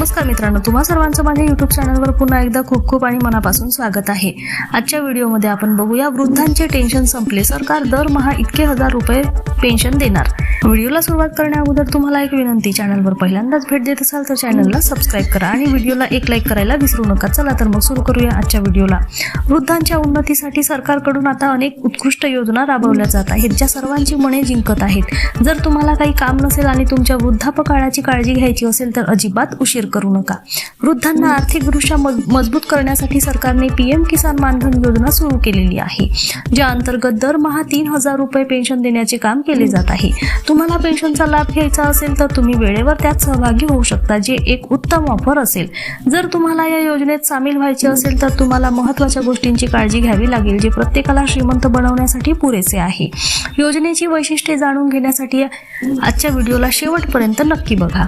नमस्कार मित्रांनो तुम्हा सर्वांचं माझ्या युट्यूब चॅनलवर पुन्हा एकदा खूप खूप आणि मनापासून स्वागत आहे. आजच्या व्हिडिओमध्ये आपण बघूया वृद्धांचे टेन्शन संपले सरकार दरमहा इतके हजार रुपये पेन्शन देणार. व्हिडिओला सुरुवात करण्या अगोदर तुम्हाला एक विनंती चॅनलवर पहिल्यांदाच भेट देत असाल तर चॅनलला सबस्क्राईब करा आणि व्हिडिओला एक लाईक करायला विसरू नका. चला तर मग सुरू करूया आजच्या व्हिडिओला. वृद्धांच्या उन्नतीसाठी सरकारकडून आता अनेक उत्कृष्ट योजना राबवल्या जात आहेत ज्या सर्वांची मने जिंकत आहेत. जर तुम्हाला काही काम नसेल आणि तुमच्या वृद्धापकाळाची काळजी घ्यायची असेल तर अजिबात उशीर करू नका. वृद्धांना आर्थिकदृष्ट्या मज- मजबूत करण्यासाठी सरकारने पीएम किसान मानधन योजना सुरू केलेली आहे ज्या अंतर्गत दरमहा तीन हजार रुपये पेन्शन देण्याचे काम केले जात आहे. तुम्हाला पेन्शनचा लाभ घ्यायचा असेल तर तुम्ही वेळेवर त्यात सहभागी होऊ शकता जे एक उत्तम ऑफर असेल. जर तुम्हाला या योजनेत सामील व्हायचे असेल तर तुम्हाला महत्त्वाच्या गोष्टींची काळजी घ्यावी लागेल जे प्रत्येकाला श्रीमंत बनवण्यासाठी पुरेसे आहे. योजनेची वैशिष्ट्ये जाणून घेण्यासाठी आजच्या व्हिडिओला शेवटपर्यंत नक्की बघा.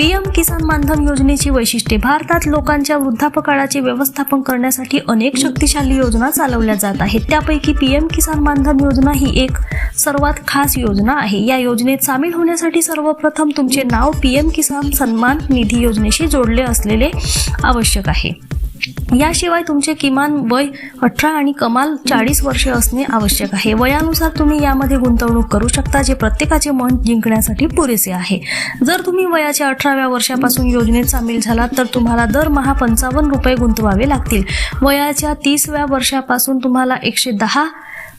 पीएम किसान मानधन योजनेची वैशिष्ट्ये. भारतात लोकांच्या वृद्धापकाळाचे व्यवस्थापन करण्यासाठी अनेक शक्तिशाली योजना चालवल्या जात आहेत. त्यापैकी पीएम किसान मानधन योजना ही एक सर्वात खास योजना आहे. या योजनेत सामील होण्यासाठी सर्वप्रथम तुमचे नाव पीएम किसान सन्मान निधी योजनेशी जोडले असलेले आवश्यक आहे. याशिवाय तुमचे किमान वय अठरा आणि कमाल चाळीस वर्षे असणे आवश्यक आहे. वयानुसार तुम्ही यामध्ये गुंतवणूक करू शकता जे प्रत्येकाचे मन जिंकण्यासाठी पुरेसे आहे. जर तुम्ही वयाच्या अठराव्या वर्षापासून योजनेत सामील झालात तर तुम्हाला दरमहा पंचावन्न रुपये गुंतवावे लागतील. वयाच्या तीसव्या वर्षापासून तुम्हाला एकशे दहा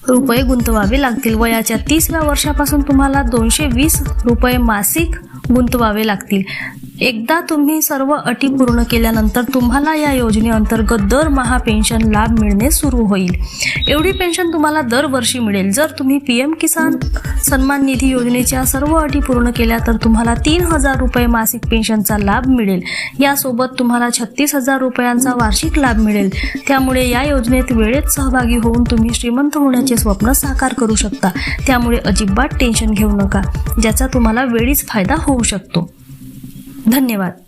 रुपये गुंतवावे लागतील. वयाच्या तीसव्या वर्षापासून तुम्हाला दोनशे वीस रुपये मासिक गुंतवावे लागतील. एकदा तुम्ही सर्व अटी पूर्ण केल्यानंतर तुम्हाला या योजनेअंतर्गत दरमहा पेन्शन लाभ मिळणे सुरू होईल. एवढी पेन्शन तुम्हाला दरवर्षी मिळेल. जर तुम्ही पी एम किसान सन्मान निधी योजनेच्या सर्व अटी पूर्ण केल्या तर तुम्हाला तीन हजार रुपये मासिक पेन्शनचा लाभ मिळेल. यासोबत तुम्हाला छत्तीस हजार रुपयांचा वार्षिक लाभ मिळेल. त्यामुळे या योजनेत वेळेत सहभागी होऊन तुम्ही श्रीमंत होण्याचे स्वप्न साकार करू शकता. त्यामुळे अजिबात टेन्शन घेऊ नका. ज्याचा तुम्हाला वेळीच फायदा होऊ शकतो. धन्यवाद